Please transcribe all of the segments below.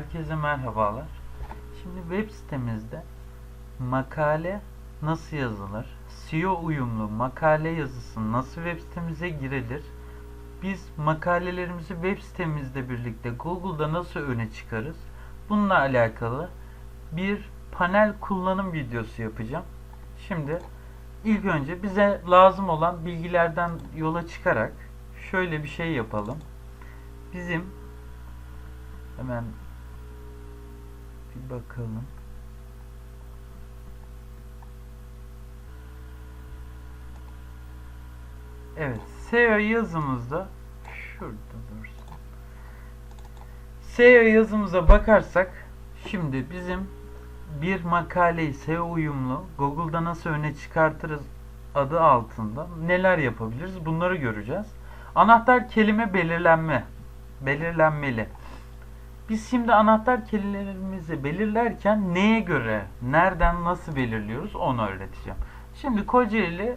Herkese merhabalar. Şimdi web sitemizde makale nasıl yazılır? SEO uyumlu makale yazısı nasıl web sitemize girilir? Biz makalelerimizi web sitemizle birlikte Google'da nasıl öne çıkarız? Bununla alakalı bir panel kullanım videosu yapacağım. Şimdi ilk önce bize lazım olan bilgilerden yola çıkarak şöyle bir şey yapalım. Bizim hemen bir bakalım. Evet, SEO yazımızda şurada dursun. SEO yazımıza bakarsak şimdi bizim bir makaleyi SEO uyumlu Google'da nasıl öne çıkartırız adı altında neler yapabiliriz bunları göreceğiz. Anahtar kelime belirlenme belirlenmeli. Biz şimdi anahtar kelimelerimizi belirlerken neye göre, nereden, nasıl belirliyoruz onu öğreteceğim. Şimdi Kocaeli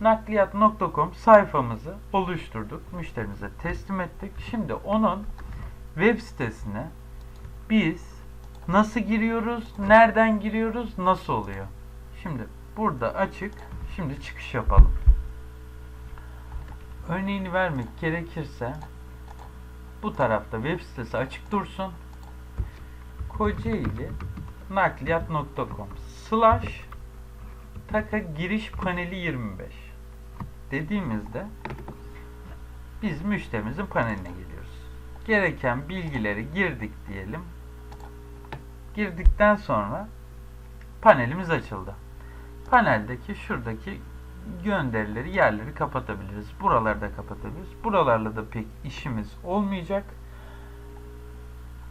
nakliyat.com sayfamızı oluşturduk. Müşterimize teslim ettik. Şimdi onun web sitesine biz nasıl giriyoruz, nereden giriyoruz, nasıl oluyor? Şimdi burada açık. Şimdi çıkış yapalım. Örneğini vermek gerekirse bu tarafta web sitesi açık dursun. Kocaeli nakliyat.com slash taka giriş paneli 25 dediğimizde biz müşterimizin paneline geliyoruz. Gereken bilgileri girdik diyelim. Girdikten sonra panelimiz açıldı. Paneldeki şuradaki gönderileri, yerleri kapatabiliriz. Buraları da kapatabiliriz. Buralarla da pek işimiz olmayacak.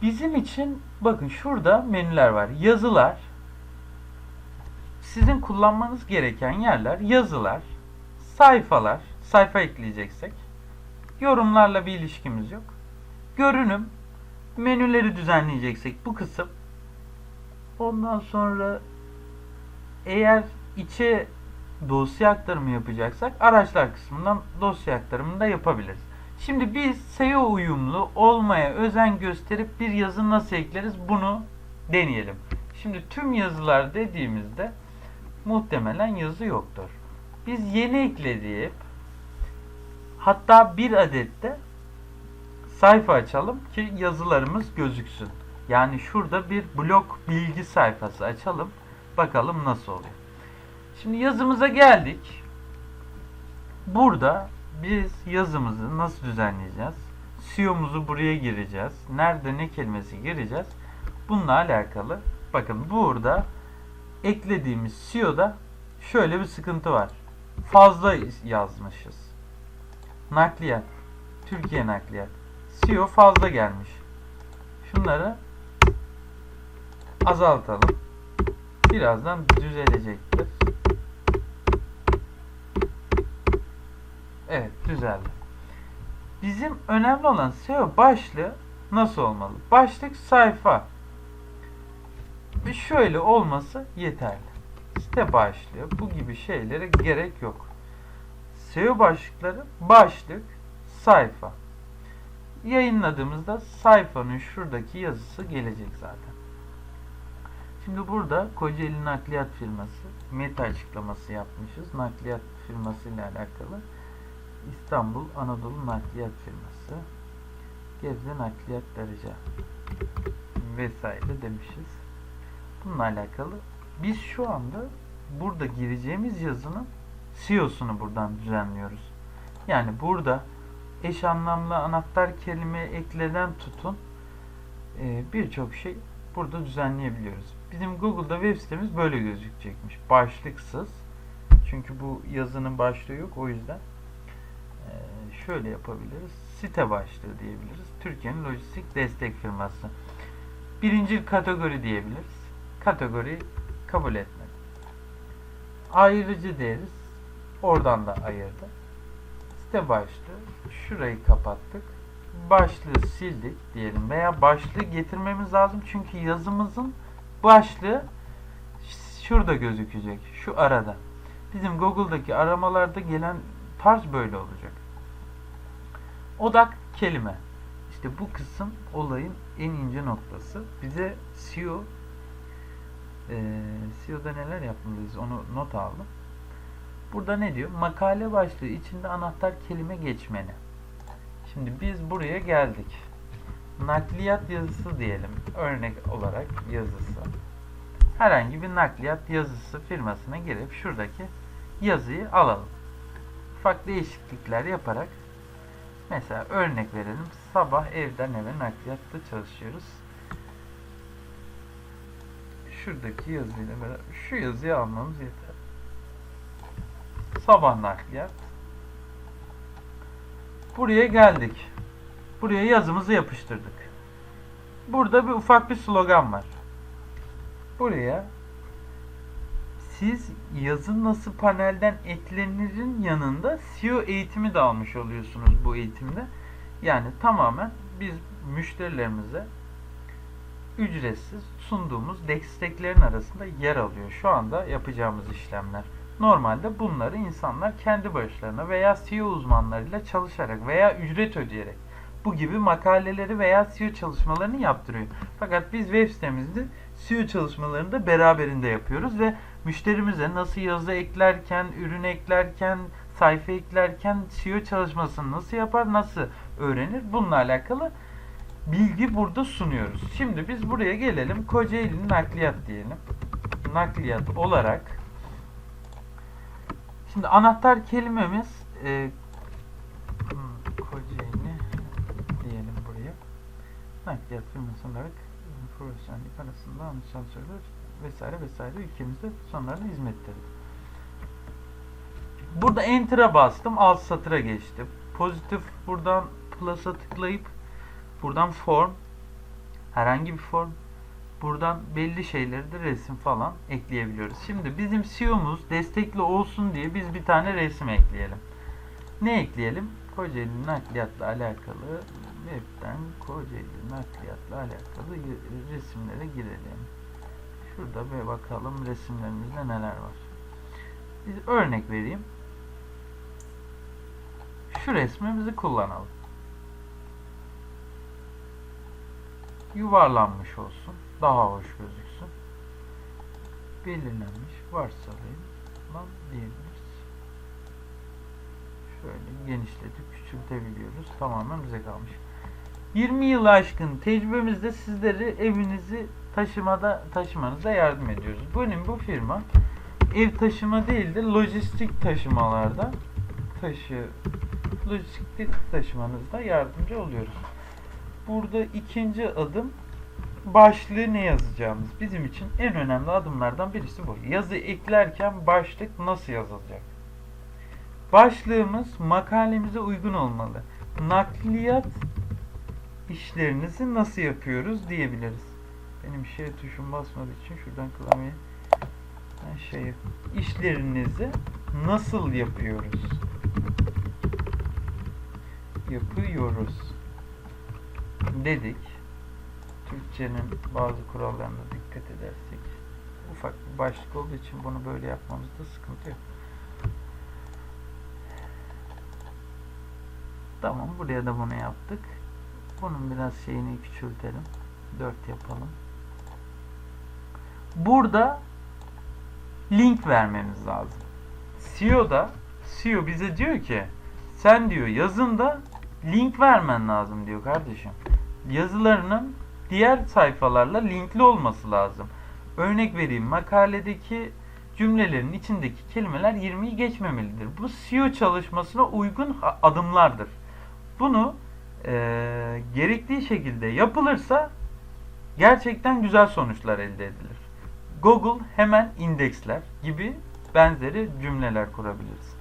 Bizim için bakın şurada menüler var. Yazılar. Sizin kullanmanız gereken yerler yazılar, sayfalar, sayfa ekleyeceksek. Yorumlarla bir ilişkimiz yok. Görünüm, menüleri düzenleyeceksek bu kısım. Ondan sonra eğer içe dosya aktarımı yapacaksak araçlar kısmından dosya aktarımını da yapabiliriz. Şimdi biz SEO uyumlu olmaya özen gösterip bir yazı nasıl ekleriz bunu deneyelim. Şimdi tüm yazılar dediğimizde muhtemelen yazı yoktur. Biz yeni ekleyip hatta bir adette sayfa açalım ki yazılarımız gözüksün. Yani şurada bir blog bilgi sayfası açalım. Bakalım nasıl oluyor. Şimdi yazımıza geldik. Burada biz yazımızı nasıl düzenleyeceğiz? SEO'muzu buraya gireceğiz. Nerede ne kelimesi gireceğiz? Bununla alakalı bakın burada eklediğimiz SEO'da şöyle bir sıkıntı var. Fazla yazmışız. Nakliyat. Türkiye nakliyat. SEO fazla gelmiş. Şunları azaltalım. Birazdan düzelecektir. Evet düzeldi. Bizim önemli olan SEO başlığı nasıl olmalı? Başlık sayfa. Ve şöyle olması yeterli. Site başlığı bu gibi şeylere gerek yok. SEO başlıkları başlık, sayfa. Yayınladığımızda sayfanın şuradaki yazısı gelecek zaten. Şimdi burada Kocaeli Nakliyat Firması meta açıklaması yapmışız. Nakliyat firması ile alakalı. İstanbul Anadolu Nakliyat Firması. Gebze Nakliyat Darıca vesaire demişiz. Bununla alakalı biz şu anda burada gireceğimiz yazının SEO'sunu buradan düzenliyoruz. Yani burada eş anlamlı anahtar kelime ekleden tutun birçok şey burada düzenleyebiliyoruz. Bizim Google'da web sitemiz böyle gözükecekmiş. Başlıksız. Çünkü bu yazının başlığı yok. O yüzden şöyle yapabiliriz. Site başlığı diyebiliriz. Türkiye'nin lojistik destek firması. Birinci kategori diyebiliriz. Kategori kabul etmedi. Ayrıcı deriz. Oradan da ayırdı. Site başlığı. Şurayı kapattık. Başlığı sildik diyelim veya başlığı getirmemiz lazım çünkü yazımızın başlığı şurada gözükecek. Şu arada. Bizim Google'daki aramalarda gelen tarz böyle olacak. Odak kelime. İşte bu kısım olayın en ince noktası. Bize SEO eee SEO'da neler yapmalıyız onu not aldım. Burada ne diyor? Makale başlığı içinde anahtar kelime geçmeni. Şimdi biz buraya geldik. Nakliyat yazısı diyelim. Örnek olarak yazısı. Herhangi bir nakliyat yazısı firmasına girip şuradaki yazıyı alalım. Ufak değişiklikler yaparak mesela örnek verelim. Sabah evden eve nakliyatta çalışıyoruz. Şuradaki yazıyla beraber şu yazıyı almamız yeter. Sabah nakliyat. Buraya geldik. Buraya yazımızı yapıştırdık. Burada bir ufak bir slogan var. Buraya siz yazı nasıl panelden eklenirin yanında SEO eğitimi de almış oluyorsunuz bu eğitimde. Yani tamamen biz müşterilerimize ücretsiz sunduğumuz desteklerin arasında yer alıyor. Şu anda yapacağımız işlemler. Normalde bunları insanlar kendi başlarına veya SEO uzmanlarıyla çalışarak veya ücret ödeyerek bu gibi makaleleri veya SEO çalışmalarını yaptırıyor. Fakat biz web sitemizde SEO çalışmalarını da beraberinde yapıyoruz ve müşterimize nasıl yazı eklerken, ürün eklerken, sayfa eklerken SEO çalışmasını nasıl yapar, nasıl öğrenir bununla alakalı bilgi burada sunuyoruz. Şimdi biz buraya gelelim. Kocaeli nakliyat diyelim. Nakliyat olarak Şimdi anahtar kelimemiz e, hmm, Kocaeli diyelim buraya. Nakliyat firması olarak e, profesyonellik arasında anlaşılan söyler vesaire vesaire ülkemizde sonlarda hizmettedir. Burada Enter'a bastım. Alt satıra geçtim. Pozitif buradan plus'a tıklayıp buradan form herhangi bir form buradan belli şeyleri de resim falan ekleyebiliyoruz. Şimdi bizim SEO'muz destekli olsun diye biz bir tane resim ekleyelim. Ne ekleyelim? Kocaeli nakliyatla alakalı webten Kocaeli nakliyatla alakalı resimlere girelim. Şurada bir bakalım resimlerimizde neler var. Biz örnek vereyim. Şu resmimizi kullanalım. Yuvarlanmış olsun. Daha hoş gözüksün. Belirlenmiş varsayılan diyebiliriz. Şöyle genişletip küçültebiliyoruz. Tamamen bize kalmış. 20 yıl aşkın tecrübemizde sizleri evinizi taşımada taşımanıza yardım ediyoruz. Benim bu firma ev taşıma değil de lojistik taşımalarda taşı lojistik taşımanızda yardımcı oluyoruz. Burada ikinci adım başlığı ne yazacağımız. Bizim için en önemli adımlardan birisi bu. Yazı eklerken başlık nasıl yazılacak? Başlığımız makalemize uygun olmalı. Nakliyat işlerinizi nasıl yapıyoruz diyebiliriz. Benim şey tuşum basmadığı için şuradan klavyeyi ben şey işlerinizi nasıl yapıyoruz? Yapıyoruz dedik. Türkçenin bazı kurallarına dikkat edersek ufak bir başlık olduğu için bunu böyle yapmamızda sıkıntı yok. Tamam buraya da bunu yaptık. Bunun biraz şeyini küçültelim. 4 yapalım. Burada link vermemiz lazım. SEO'da SEO bize diyor ki sen diyor yazında link vermen lazım diyor kardeşim. Yazılarının diğer sayfalarla linkli olması lazım. Örnek vereyim makaledeki cümlelerin içindeki kelimeler 20'yi geçmemelidir. Bu SEO çalışmasına uygun adımlardır. Bunu eee, gerektiği şekilde yapılırsa gerçekten güzel sonuçlar elde edilir. Google hemen indeksler gibi benzeri cümleler kurabiliriz.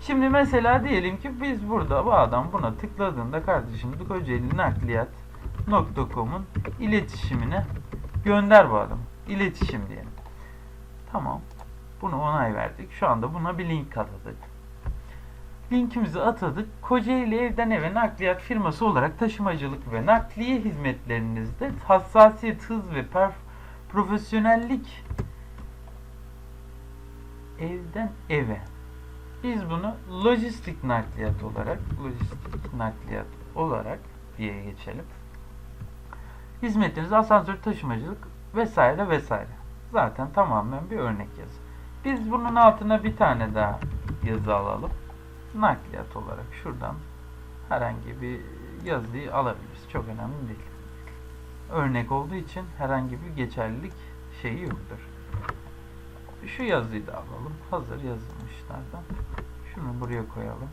Şimdi mesela diyelim ki biz burada bu adam buna tıkladığında kardeşim Kocaeli Nakliyat.com'un iletişimine gönder bu adamı. İletişim diyelim. Tamam. Bunu onay verdik. Şu anda buna bir link atadık. Linkimizi atadık. Kocaeli evden eve nakliyat firması olarak taşımacılık ve nakliye hizmetlerinizde hassasiyet, hız ve perf- profesyonellik evden eve. Biz bunu lojistik nakliyat olarak lojistik nakliyat olarak diye geçelim. Hizmetiniz asansör taşımacılık vesaire vesaire. Zaten tamamen bir örnek yazı. Biz bunun altına bir tane daha yazı alalım. Nakliyat olarak şuradan herhangi bir yazıyı alabiliriz. Çok önemli değil. Örnek olduğu için herhangi bir geçerlilik şeyi yoktur. Şu yazıyı da alalım. Hazır yazılmışlardan. Şunu buraya koyalım.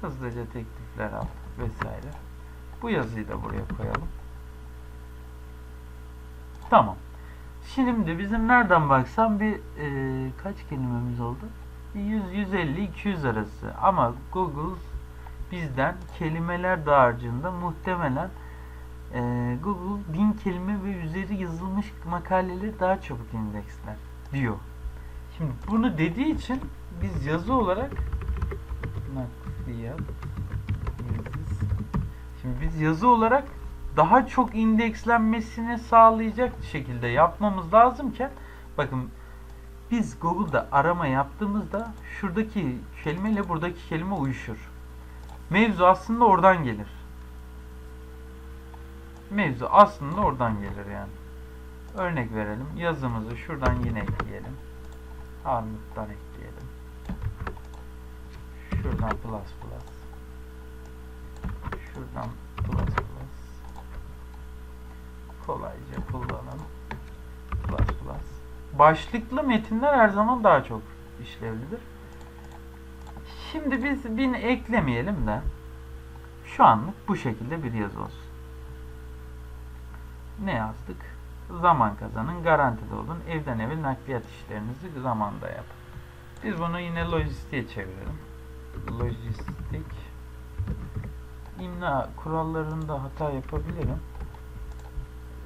Hızlıca teklifler al vesaire. Bu yazıyı da buraya koyalım. Tamam. Şimdi bizim nereden baksam bir e, kaç kelimemiz oldu? 100, 150, 200 arası. Ama Google bizden kelimeler dağarcığında muhtemelen e, Google bin kelime ve üzeri yazılmış makaleleri daha çabuk indeksler diyor. Şimdi bunu dediği için biz yazı olarak. Şimdi biz yazı olarak daha çok indekslenmesini sağlayacak şekilde yapmamız lazımken bakın biz Google'da arama yaptığımızda şuradaki kelimeyle buradaki kelime uyuşur. Mevzu aslında oradan gelir. Mevzu aslında oradan gelir yani. Örnek verelim. Yazımızı şuradan yine ekleyelim. Armut'tan ekleyelim. Şuradan plus plus. Şuradan plus plus. Kolayca kullanalım. Plus plus. Başlıklı metinler her zaman daha çok işlevlidir. Şimdi biz bin eklemeyelim de şu anlık bu şekilde bir yazı olsun. Ne yazdık? Zaman kazanın, garantide olun, evden eve nakliyat işlerinizi zamanda yapın. Biz bunu yine lojistiğe çevirelim. Lojistik imla kurallarında hata yapabilirim.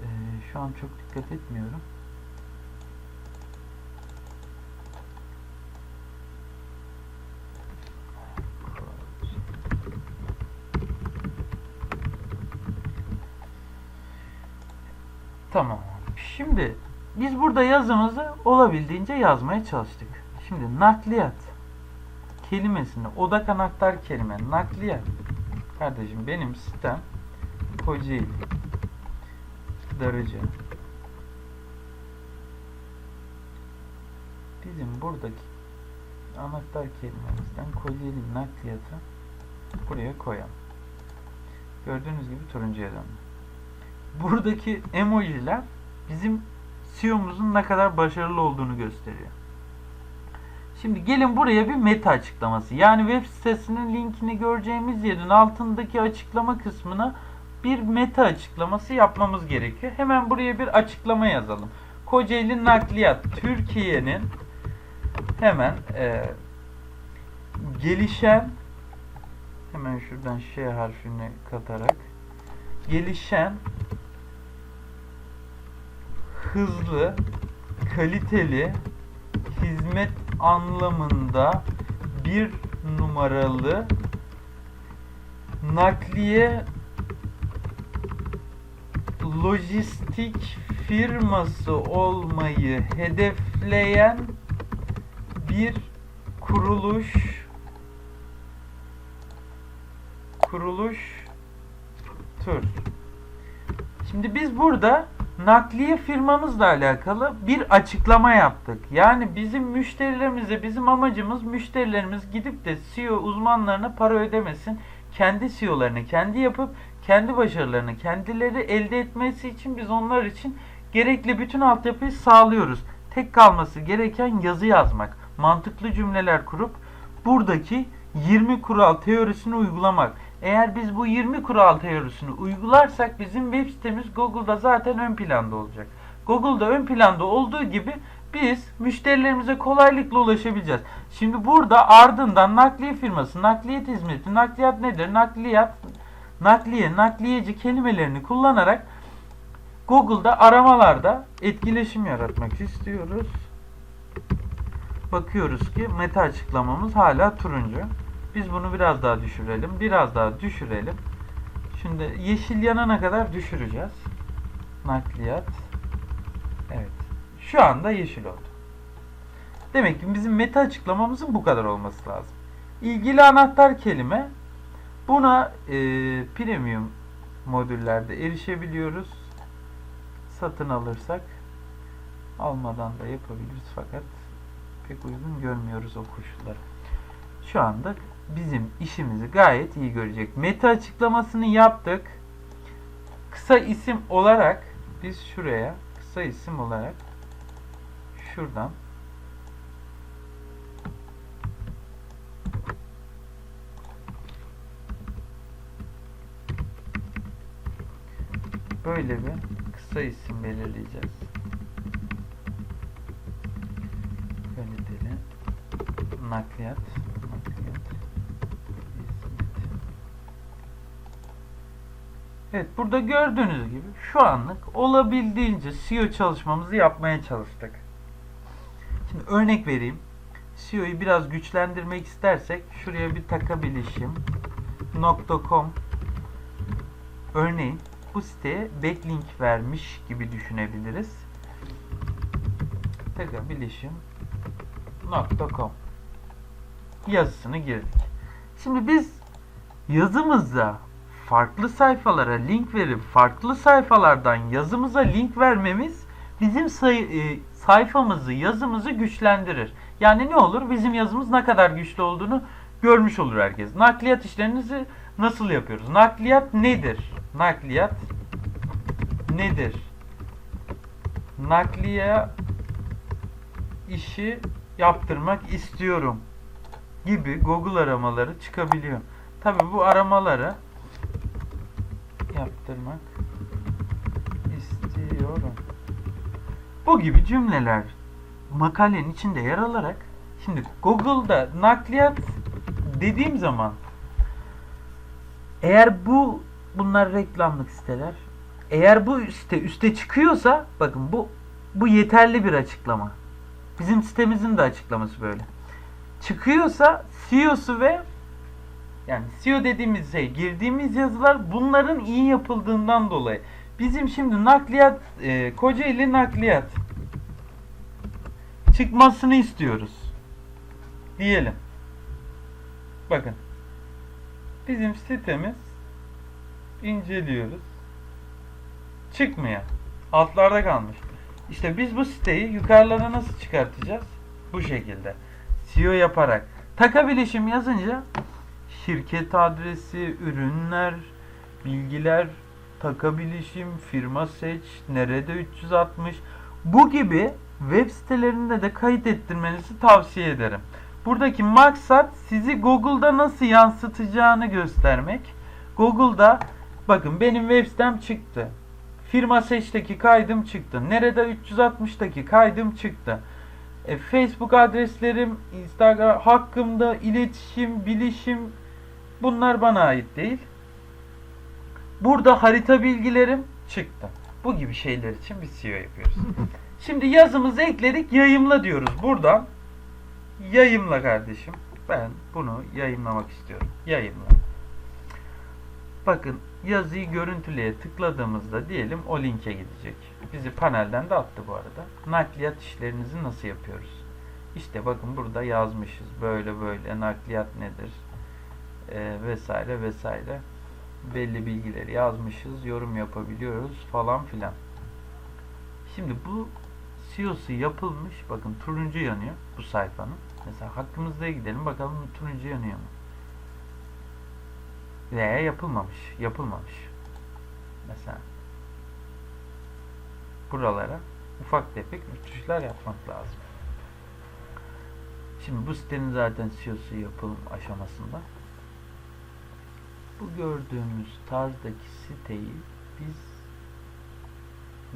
Ee, şu an çok dikkat etmiyorum. Tamam. Şimdi biz burada yazımızı olabildiğince yazmaya çalıştık. Şimdi nakliyat kelimesini odak anahtar kelime nakliyat kardeşim benim sistem Kocaeli Darıca bizim buradaki anahtar kelimemizden Kocaeli nakliyatı buraya koyalım. Gördüğünüz gibi turuncuya döndü. Buradaki emojiler bizim SEO'muzun ne kadar başarılı olduğunu gösteriyor. Şimdi gelin buraya bir meta açıklaması. Yani web sitesinin linkini göreceğimiz yerin altındaki açıklama kısmına bir meta açıklaması yapmamız gerekiyor. Hemen buraya bir açıklama yazalım. Kocaeli Nakliyat Türkiye'nin hemen e, gelişen hemen şuradan şey harfini katarak gelişen hızlı, kaliteli hizmet anlamında bir numaralı nakliye lojistik firması olmayı hedefleyen bir kuruluş kuruluştur. Şimdi biz burada nakliye firmamızla alakalı bir açıklama yaptık. Yani bizim müşterilerimize bizim amacımız müşterilerimiz gidip de CEO uzmanlarına para ödemesin. Kendi CEO'larını kendi yapıp kendi başarılarını kendileri elde etmesi için biz onlar için gerekli bütün altyapıyı sağlıyoruz. Tek kalması gereken yazı yazmak, mantıklı cümleler kurup buradaki 20 kural teorisini uygulamak. Eğer biz bu 20 kural teorisini uygularsak bizim web sitemiz Google'da zaten ön planda olacak. Google'da ön planda olduğu gibi biz müşterilerimize kolaylıkla ulaşabileceğiz. Şimdi burada ardından nakliye firması, nakliyat hizmeti, nakliyat nedir? Nakliyat, nakliye, nakliyeci kelimelerini kullanarak Google'da aramalarda etkileşim yaratmak istiyoruz. Bakıyoruz ki meta açıklamamız hala turuncu. Biz bunu biraz daha düşürelim. Biraz daha düşürelim. Şimdi yeşil yanana kadar düşüreceğiz. Nakliyat. Evet. Şu anda yeşil oldu. Demek ki bizim meta açıklamamızın bu kadar olması lazım. İlgili anahtar kelime Buna e, premium modüllerde erişebiliyoruz. Satın alırsak almadan da yapabiliriz fakat pek uygun görmüyoruz o koşulları. Şu anda bizim işimizi gayet iyi görecek. Meta açıklamasını yaptık. Kısa isim olarak biz şuraya kısa isim olarak şuradan böyle bir kısa isim belirleyeceğiz. Kaliteli nakliyat hizmet. Evet burada gördüğünüz gibi şu anlık olabildiğince SEO çalışmamızı yapmaya çalıştık. Şimdi örnek vereyim. SEO'yu biraz güçlendirmek istersek şuraya bir takabilişim .com örneğin bu siteye backlink vermiş gibi düşünebiliriz. takabilişim.com yazısını girdik. Şimdi biz yazımızda farklı sayfalara link verip farklı sayfalardan yazımıza link vermemiz bizim say- e, sayfamızı, yazımızı güçlendirir. Yani ne olur? Bizim yazımız ne kadar güçlü olduğunu görmüş olur herkes. Nakliyat işlerinizi nasıl yapıyoruz? Nakliyat nedir? Nakliyat nedir? Nakliye işi yaptırmak istiyorum gibi Google aramaları çıkabiliyor. Tabi bu aramaları yaptırmak istiyorum. Bu gibi cümleler makalenin içinde yer alarak şimdi Google'da nakliyat dediğim zaman eğer bu bunlar reklamlık siteler eğer bu site üste çıkıyorsa bakın bu bu yeterli bir açıklama. Bizim sitemizin de açıklaması böyle. Çıkıyorsa CEO'su ve yani SEO dediğimiz şey girdiğimiz yazılar bunların iyi yapıldığından dolayı. Bizim şimdi nakliyat e, Kocaeli nakliyat çıkmasını istiyoruz. Diyelim. Bakın. Bizim sitemiz inceliyoruz. Çıkmıyor. Altlarda kalmış. İşte biz bu siteyi yukarılara nasıl çıkartacağız? Bu şekilde. SEO yaparak. Taka bilişim yazınca şirket adresi, ürünler, bilgiler, taka bilişim, firma seç, nerede 360 bu gibi web sitelerinde de kayıt ettirmenizi tavsiye ederim. Buradaki maksat sizi Google'da nasıl yansıtacağını göstermek. Google'da bakın benim web sitem çıktı. Firma seçteki kaydım çıktı. Nerede 360'daki kaydım çıktı. E, Facebook adreslerim, Instagram hakkımda iletişim, bilişim bunlar bana ait değil. Burada harita bilgilerim çıktı. Bu gibi şeyler için bir SEO yapıyoruz. Şimdi yazımızı ekledik, yayımla diyoruz. Buradan yayımla kardeşim. Ben bunu yayınlamak istiyorum. Yayımla. Bakın yazıyı görüntüleye tıkladığımızda diyelim o linke gidecek. Bizi panelden de attı bu arada. Nakliyat işlerinizi nasıl yapıyoruz? İşte bakın burada yazmışız. Böyle böyle nakliyat nedir? Ee, vesaire vesaire. Belli bilgileri yazmışız. Yorum yapabiliyoruz falan filan. Şimdi bu CEO'su yapılmış. Bakın turuncu yanıyor bu sayfanın. Mesela hakkımızda gidelim bakalım turuncu yanıyor mu? Veya yapılmamış. Yapılmamış. Mesela buralara ufak tefek rütuşlar yapmak lazım. Şimdi bu sitenin zaten CEO'su yapılım aşamasında. Bu gördüğümüz tarzdaki siteyi biz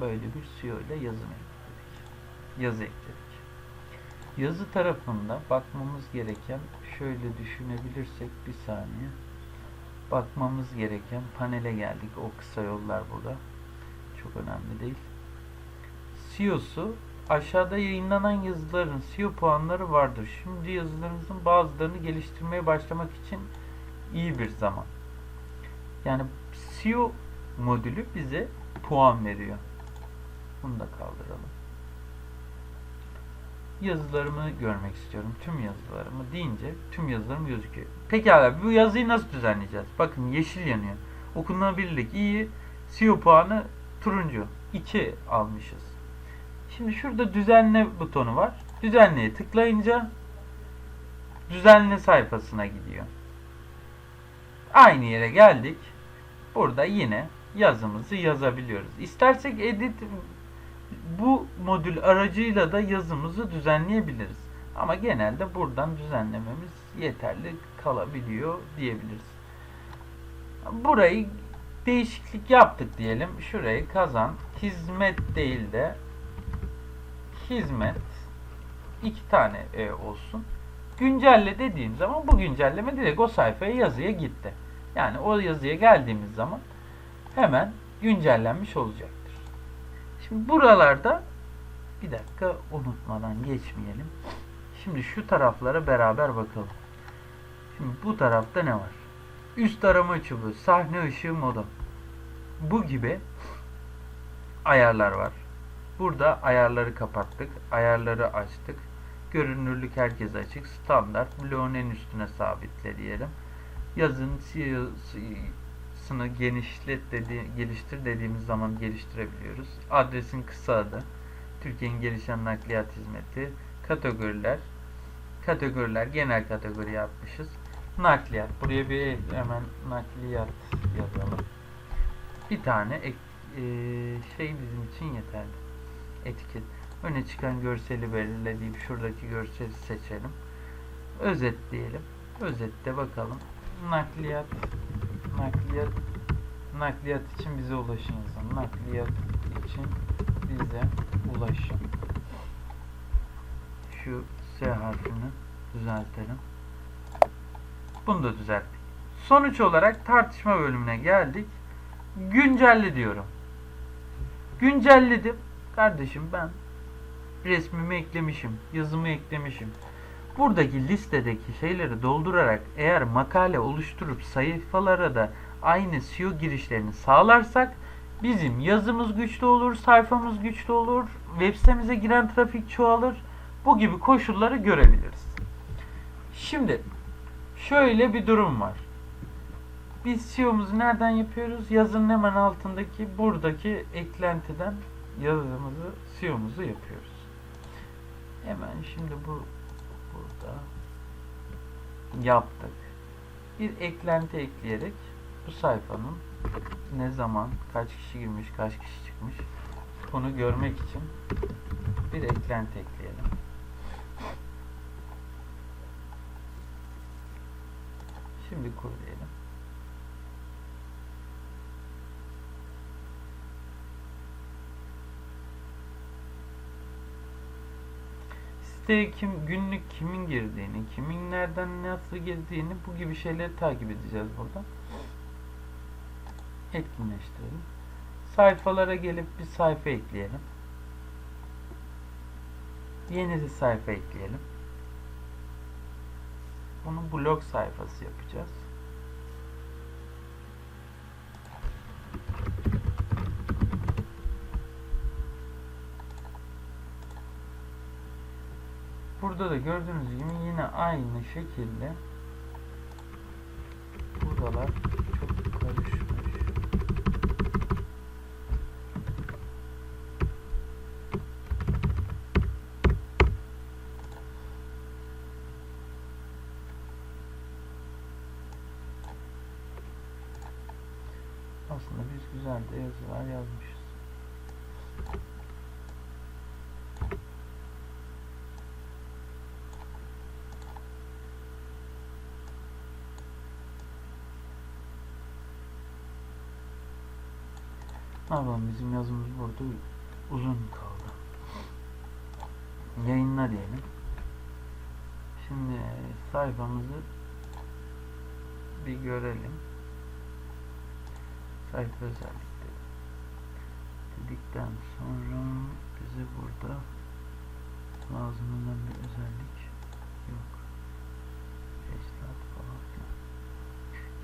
böyle bir SEO ile yazım ekledik. Yazı ekledik. Yazı tarafında bakmamız gereken şöyle düşünebilirsek bir saniye bakmamız gereken panele geldik. O kısa yollar burada. Çok önemli değil. SEO'su aşağıda yayınlanan yazıların SEO puanları vardır. Şimdi yazılarınızın bazılarını geliştirmeye başlamak için iyi bir zaman. Yani SEO modülü bize puan veriyor. Bunu da kaldıralım. yazılarımı görmek istiyorum. Tüm yazılarımı deyince tüm yazılarım gözüküyor. Pekala bu yazıyı nasıl düzenleyeceğiz? Bakın yeşil yanıyor. Okunabilirlik iyi. SEO puanı turuncu. 2 almışız. Şimdi şurada düzenle butonu var. Düzenleye tıklayınca düzenle sayfasına gidiyor. Aynı yere geldik. Burada yine yazımızı yazabiliyoruz. İstersek edit bu modül aracıyla da yazımızı düzenleyebiliriz. Ama genelde buradan düzenlememiz yeterli kalabiliyor diyebiliriz. Burayı değişiklik yaptık diyelim. Şurayı kazan hizmet değil de hizmet iki tane e olsun. Güncelle dediğim zaman bu güncelleme direkt o sayfaya yazıya gitti. Yani o yazıya geldiğimiz zaman hemen güncellenmiş olacaktır. Şimdi buralarda bir dakika unutmadan geçmeyelim. Şimdi şu taraflara beraber bakalım. Şimdi bu tarafta ne var? Üst arama çubuğu, sahne ışığı modu. Bu gibi ayarlar var. Burada ayarları kapattık, ayarları açtık. Görünürlük herkese açık. Standart bloğun en üstüne sabitle diyelim. Yazın sını genişlet dedi, geliştir dediğimiz zaman geliştirebiliyoruz. Adresin kısa adı. Türkiye'nin gelişen nakliyat hizmeti. Kategoriler. Kategoriler genel kategori yapmışız. Nakliyat. Buraya bir hemen nakliyat yazalım. Bir tane ek, e, şey bizim için yeterli. Etiket. Öne çıkan görseli belirlediğim şuradaki görseli seçelim. Özet diyelim. Özette bakalım. Nakliyat nakliyat nakliyat için bize ulaşın yazın. Nakliyat için bize ulaşın. Şu S harfini düzeltelim. Bunu da düzelttik. Sonuç olarak tartışma bölümüne geldik. Güncelle diyorum. Güncelledim. Kardeşim ben resmimi eklemişim, yazımı eklemişim. Buradaki listedeki şeyleri doldurarak eğer makale oluşturup sayfalara da aynı SEO girişlerini sağlarsak bizim yazımız güçlü olur, sayfamız güçlü olur, web sitemize giren trafik çoğalır. Bu gibi koşulları görebiliriz. Şimdi şöyle bir durum var. Biz SEO'muzu nereden yapıyoruz? Yazının hemen altındaki buradaki eklentiden yazımızı, SEO'muzu yapıyoruz. Hemen şimdi bu burada yaptık. Bir eklenti ekleyerek bu sayfanın ne zaman, kaç kişi girmiş, kaç kişi çıkmış bunu görmek için bir eklenti ekleyelim. Şimdi kur diyelim. siteye kim günlük kimin girdiğini, kimin nereden nasıl girdiğini bu gibi şeyleri takip edeceğiz burada. Etkinleştirelim. Sayfalara gelip bir sayfa ekleyelim. Yeni bir sayfa ekleyelim. Bunu blog sayfası yapacağız. Burada da gördüğünüz gibi yine aynı şekilde buralar çok karışmış. Aslında biz güzel de yazılar yazmışız. Pardon bizim yazımız burada uzun kaldı. Yayınla diyelim. Şimdi sayfamızı bir görelim. Sayfa özellikleri. Dedikten sonra bize burada lazım olan bir özellik yok. Peştemat falan.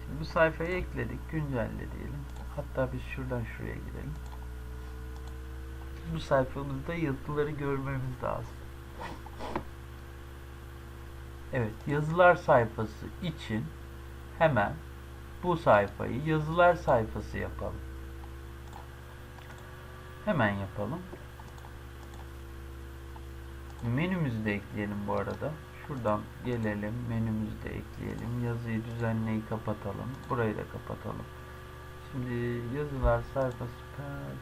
Şimdi bu sayfayı ekledik. Güncelle diyelim. Hatta biz şuradan şuraya gidelim. Bu sayfamızda yazıları görmemiz lazım. Evet, yazılar sayfası için hemen bu sayfayı yazılar sayfası yapalım. Hemen yapalım. Menümüzü de ekleyelim bu arada. Şuradan gelelim, menümüzü de ekleyelim. Yazıyı düzenleyi kapatalım. Burayı da kapatalım. Şimdi yazılar sayfası. Heh.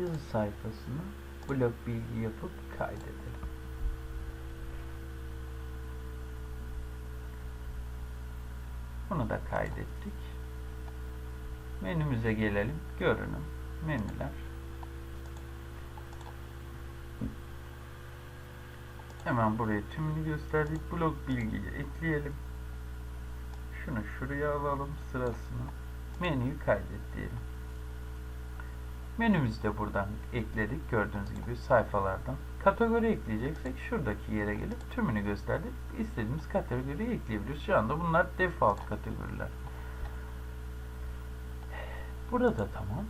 yazı sayfasını blok bilgi yapıp kaydedelim. Bunu da kaydettik. Menümüze gelelim. Görünüm, menüler. Hemen buraya tümünü gösterdik. Blok bilgiyi ekleyelim. Şunu şuraya alalım sırasını. Menüyü kaydet diyelim. Menümüzü de buradan ekledik. Gördüğünüz gibi sayfalardan. Kategori ekleyeceksek şuradaki yere gelip tümünü gösterdik. İstediğimiz kategoriyi ekleyebiliriz. Şu anda bunlar default kategoriler. Burada tamam.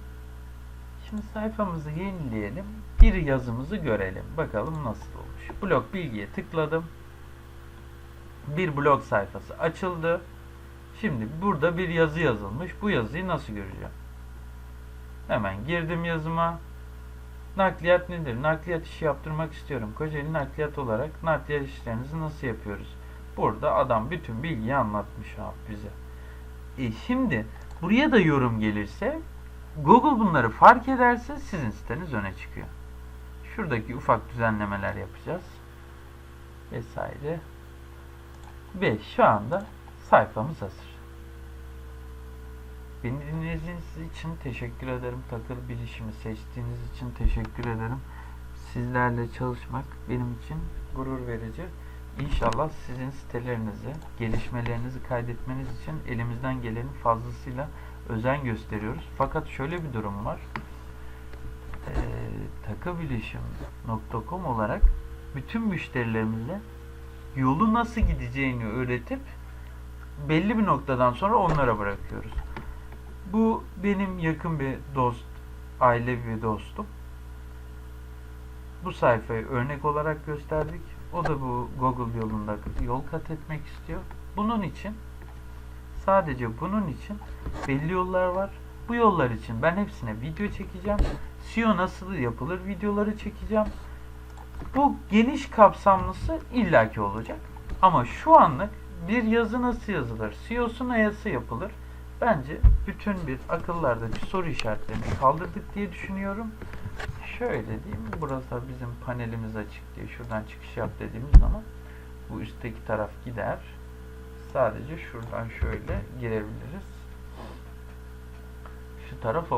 Şimdi sayfamızı yenileyelim. Bir yazımızı görelim. Bakalım nasıl olmuş. Blok bilgiye tıkladım. Bir blog sayfası açıldı. Şimdi burada bir yazı yazılmış. Bu yazıyı nasıl göreceğim? Hemen girdim yazıma. Nakliyat nedir? Nakliyat işi yaptırmak istiyorum. Kocaeli nakliyat olarak nakliyat işlerinizi nasıl yapıyoruz? Burada adam bütün bilgiyi anlatmış abi bize. E şimdi buraya da yorum gelirse Google bunları fark ederse sizin siteniz öne çıkıyor. Şuradaki ufak düzenlemeler yapacağız. Vesaire. Ve şu anda sayfamız hazır. Beni dinlediğiniz için teşekkür ederim. Takır bilişimi seçtiğiniz için teşekkür ederim. Sizlerle çalışmak benim için gurur verici. İnşallah sizin sitelerinizi, gelişmelerinizi kaydetmeniz için elimizden gelenin fazlasıyla özen gösteriyoruz. Fakat şöyle bir durum var. Ee, takıbilişim.com olarak bütün müşterilerimizle yolu nasıl gideceğini öğretip belli bir noktadan sonra onlara bırakıyoruz. Bu benim yakın bir dost, ailevi bir dostum. Bu sayfayı örnek olarak gösterdik. O da bu Google yolunda yol kat etmek istiyor. Bunun için sadece bunun için belli yollar var. Bu yollar için ben hepsine video çekeceğim. SEO nasıl yapılır videoları çekeceğim. Bu geniş kapsamlısı illaki olacak. Ama şu anlık bir yazı nasıl yazılır? SEO'su nasıl yapılır? Bence bütün bir akıllardaki soru işaretlerini kaldırdık diye düşünüyorum. Şöyle diyeyim, burası bizim panelimiz açık diye şuradan çıkış yap dediğimiz zaman bu üstteki taraf gider. Sadece şuradan şöyle girebiliriz. Şu taraf